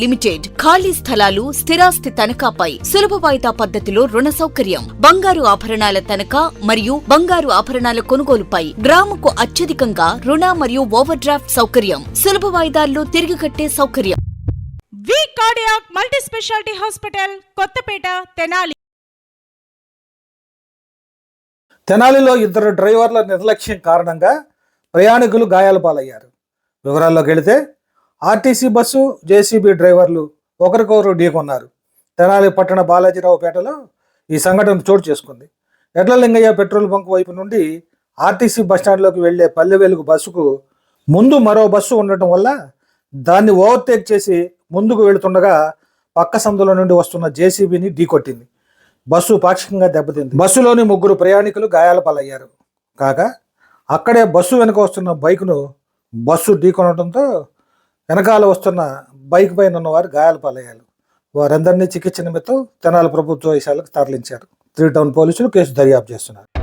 Limited ఖాళీ స్థలాలు స్థిరాస్తి తనఖాపై సులభ వాయిదా పద్ధతిలో రుణ సౌకర్యం. బంగారు ఆభరణాల తనఖా మరియు బంగారు ఆభరణాల కొనుగోలుపై గ్రాముకు అత్యధికంగా రుణ మరియు ఓవర్ డ్రాఫ్ట్ సౌకర్యం. సులభ వాయిదాల్లో తిరిగి కట్టే సౌకర్యం. V cardiac multi speciality hospital Kothapeta Tenali. తెనాలిలో ఇద్దరు డ్రైవర్ల నిర్లక్ష్యం కారణంగా ప్రయాణికులు గాయాల పాలయ్యారు. వివరాల్లోకి వెళితే ఆర్టీసీ బస్సు జేసీబీ డ్రైవర్లు ఒకరికొకరు ఢీకొన్నారు. తెనాలి పట్టణ బాలాజీరావుపేటలో ఈ సంఘటన చోటు చేసుకుంది. ఎడ్లలింగయ్య పెట్రోల్ బంక్ వైపు నుండి ఆర్టీసీ బస్టాండ్లోకి వెళ్ళే పల్లె వెలుగు బస్సుకు ముందు మరో బస్సు ఉండటం వల్ల దాన్ని ఓవర్టేక్ చేసి ముందుకు వెళుతుండగా పక్క సందులో నుండి వస్తున్న జేసీబీని ఢీకొట్టింది. బస్సు పాక్షికంగా దెబ్బతింది. బస్సులోని ముగ్గురు ప్రయాణికులు గాయాల పాలయ్యారు. కాగా అక్కడే బస్సు వెనుక వస్తున్న బైక్ను బస్సు ఢీకొనడంతో వెనకాల వస్తున్న బైక్ పైన ఉన్నవారు గాయాల పాలయ్యారు. వారందరినీ చికిత్స నిమిత్తం తెనాలి ప్రభుత్వ వైశాలకు తరలించారు. త్రీ టౌన్ పోలీసులు కేసు దర్యాప్తు చేస్తున్నారు.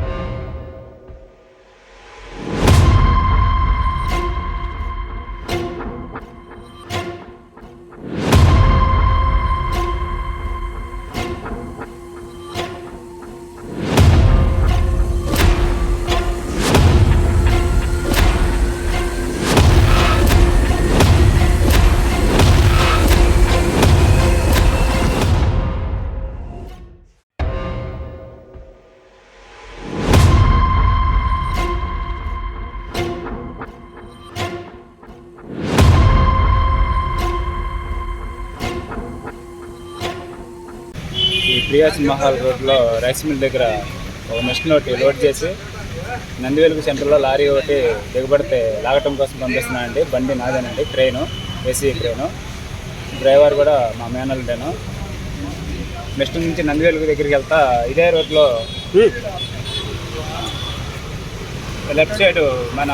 ఈ ప్రియా మహల్ రోడ్లో రైస్ మిల్ దగ్గర ఒక మిషన్ ఒకటి లోడ్ చేసి నందివెలుగు సెంటర్లో లారీ ఒకటి దిగబడితే లాగటం కోసం పంపిస్తున్నానండి బండి నాదేనండి. ట్రైను ఏసీ ట్రైను డ్రైవర్ కూడా మా మేనల్డేను మిషన్ నుంచి నందివెలుగు దగ్గరికి వెళ్తా ఇదే రోడ్లో లెఫ్ట్ సైడ్ మన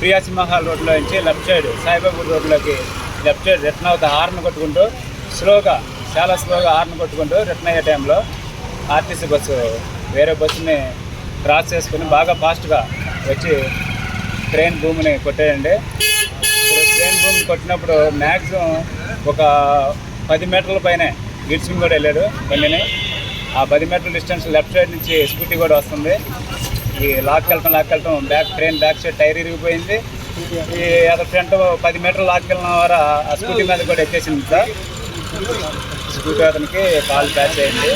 ప్రియా సింహాల్ రోడ్లో నుంచి లెఫ్ట్ సైడ్ సాయిబాబు రోడ్లోకి లెఫ్ట్ సైడ్ రిటర్న్ అవుతా హార్న్ కొట్టుకుంటూ స్లోగా చాలా స్లోగా హార్న్ కొట్టుకుంటూ రిటర్న్ అయ్యే టైంలో ఆర్టీసీ బస్సు వేరే బస్సుని క్రాస్ చేసుకుని బాగా ఫాస్ట్గా వచ్చి ట్రైన్ భూమిని కొట్టేయండి. ట్రైన్ భూమిని కొట్టినప్పుడు మ్యాక్సిమం ఒక పది మీటర్ల పైనే గిడ్స్ని కూడా వెళ్ళాడు బండిని. ఆ పది మీటర్ల డిస్టెన్స్ లెఫ్ట్ సైడ్ నుంచి స్కూటీ కూడా వస్తుంది. ఈ లాక్ వెళ్తాం లాక్ వెళ్తాం back train back side tyre ఇరిగిపోయింది. ఈ అతను ఫ్రంట్ పది మీటర్లు లాక్కెళ్ళిన వెళ్ళిన వారా ఆ స్కూటీ మీద కూడా ఎక్కేసింది సార్. స్కూటీ అతనికి కాల్ ప్యాచ్ అయింది.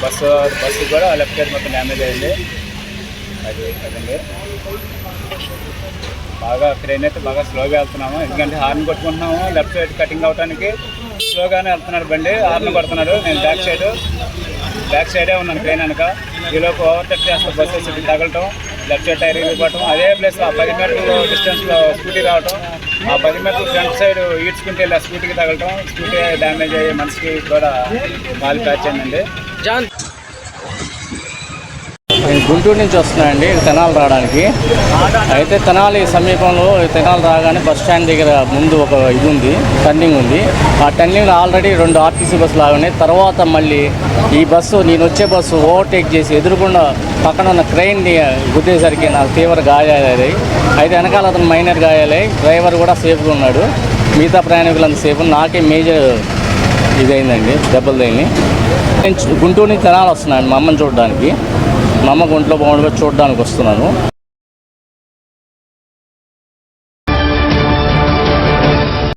బస్సు బస్సు కూడా లెఫ్ట్ సైడ్ మొత్తం డ్యామేజ్ అయింది. అది అదండి. బాగా ట్రైన్ అయితే బాగా స్లోగా వెళ్తున్నాము. ఎందుకంటే హార్న్ కొట్టుకుంటున్నాము. లెఫ్ట్ సైడ్ కటింగ్ అవడానికి స్లోగానే వెళ్తున్నాడు బండి. హార్న్ కొడుతున్నాడు నేను బ్యాక్ సైడ్ బ్యాక్ సైడే ఉన్నాను ట్రైన్ వెనక. ఈలోపు ఓవర్టేక్ చేస్తే బస్సు వచ్చి తగలటం లెఫ్ట్ సైడ్ టైర్ ఇవ్వటం అదే ప్లేస్ ఆ పది మీటర్ల డిస్టెన్స్లో స్కూటీ రావటం. ఆ పది మీటర్ల ఫ్రంట్ సైడ్ ఈడ్చుకుంటే వెళ్ళి స్కూటీకి తగలటం స్కూటీ డ్యామేజ్ అయ్యి మనిషికి కూడా కాలు ప్యాచ్ అయిందండి జాన్ గుంటూరు నుంచి వస్తున్నాయండి. తెనాలు రావడానికి. అయితే తెనాలి సమీపంలో తెనాలు రాగానే బస్ స్టాండ్ దగ్గర ముందు ఒక ఇది ఉంది టర్నింగ్ ఉంది. ఆ టర్నింగ్ ఆల్రెడీ రెండు ఆర్టీసీ బస్సులు ఆగినాయి తర్వాత మళ్ళీ ఈ బస్సు నేను వచ్చే బస్సు ఓవర్టేక్ చేసి ఎదురుకుండా పక్కన ఉన్న క్రెయిన్ని గుద్దేసరికి నాకు తీవ్ర గాయాలయ్యాయి. అయితే వెనకాల అతను మైనర్ గాయాలై డ్రైవర్ కూడా సేఫ్గా ఉన్నాడు. మిగతా ప్రయాణికులంత సేఫ్ నాకే మేజర్ ఇదైందండి దెబ్బలు తగిలి నేను గుంటూరు నుంచి తెనాలి వస్తున్నాను మా అమ్మని చూడడానికి. మా అమ్మ ఒంట్లో బాగుండగా చూడడానికి వస్తున్నాను.